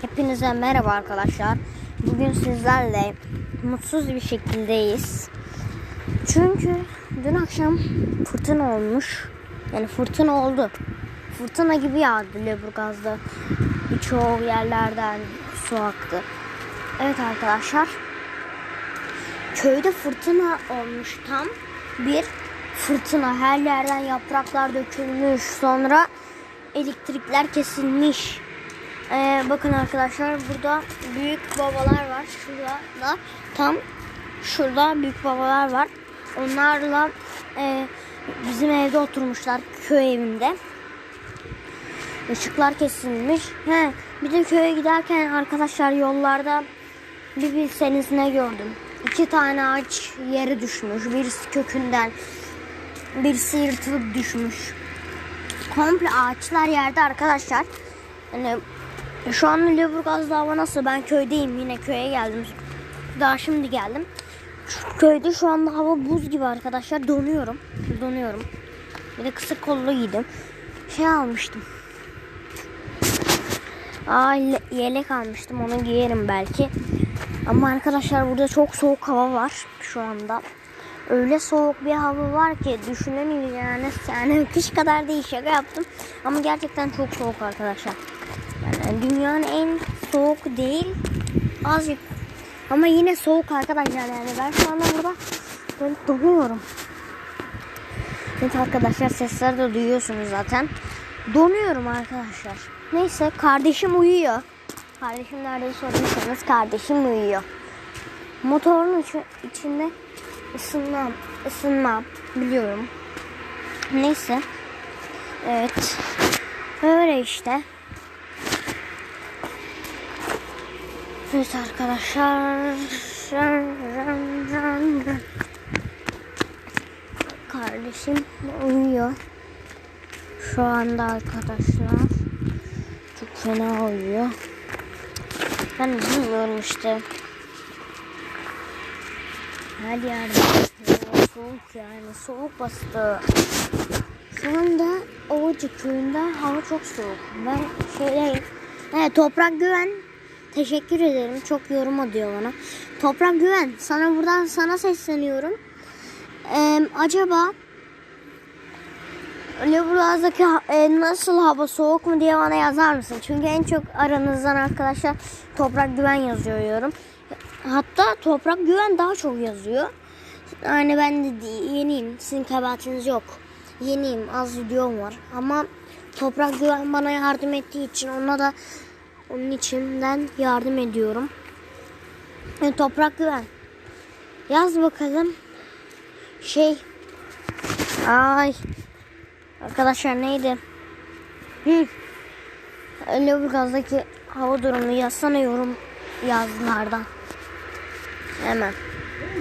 Hepinize merhaba arkadaşlar. Bugün sizlerle mutsuz bir şekildeyiz. Çünkü dün akşam fırtına olmuş. Yani fırtına oldu. Fırtına gibi yağdı Leburgaz'da. Birçok yerlerden su aktı. Evet arkadaşlar. Köyde fırtına olmuş tam. Bir fırtına. Her yerden yapraklar dökülmüş. Sonra elektrikler kesilmiş. Ee, bakın arkadaşlar burada büyük babalar var. Şurada da tam şurada büyük babalar var. Onlarla e, bizim evde oturmuşlar köy evinde. Işıklar kesilmiş. He, bir de köye giderken arkadaşlar yollarda bir bilseniz ne gördüm. İki tane ağaç yere düşmüş. Birisi kökünden, birisi yırtılıp düşmüş. Komple ağaçlar yerde arkadaşlar. Yani şu an Lüleburgaz'da hava nasıl? Ben köydeyim. Yine köye geldim. Daha şimdi geldim. Köyde şu anda hava buz gibi arkadaşlar. Donuyorum. Donuyorum. Bir de kısa kollu giydim. Şey almıştım. Aa, le- yelek almıştım. Onu giyerim belki. Ama arkadaşlar burada çok soğuk hava var şu anda. Öyle soğuk bir hava var ki düşünemeyeceğiniz yani kış kadar değil şaka yaptım. Ama gerçekten çok soğuk arkadaşlar. Dünyanın en soğuk değil azıcık ama yine soğuk arkadaşlar yani ben şu anda burada böyle donuyorum. Evet arkadaşlar sesleri de duyuyorsunuz zaten. Donuyorum arkadaşlar. Neyse kardeşim uyuyor. Kardeşim nerede sorarsanız kardeşim uyuyor. Motorun içi- içinde ısınmam, ısınmam biliyorum. Neyse. Evet. Öyle işte. Evet arkadaşlar. Kardeşim uyuyor. Şu anda arkadaşlar. Çok fena uyuyor. Ben bilmiyorum işte. Her yerde soğuk, yani soğuk bastı. Şu anda Ovacık köyünde hava çok soğuk. Ben şöyle evet, Toprak Güven teşekkür ederim. Çok yorum atıyor bana. Toprak Güven sana buradan sana sesleniyorum. Ee, acaba Lüleburgaz'daki ha- e, nasıl hava soğuk mu diye bana yazar mısın? Çünkü en çok aranızdan arkadaşlar Toprak Güven yazıyor yorum. Hatta Toprak Güven daha çok yazıyor. Yani ben de yeniyim. Sizin kabahatiniz yok. Yeniyim. Az videom var. Ama Toprak Güven bana yardım ettiği için ona da onun içinden yardım ediyorum. E, Toprak Güven. Yaz bakalım. Şey. Ay. Arkadaşlar neydi? Hı. Lüleburgaz'daki hava durumunu yazsana yorum yazılardan. Hemen.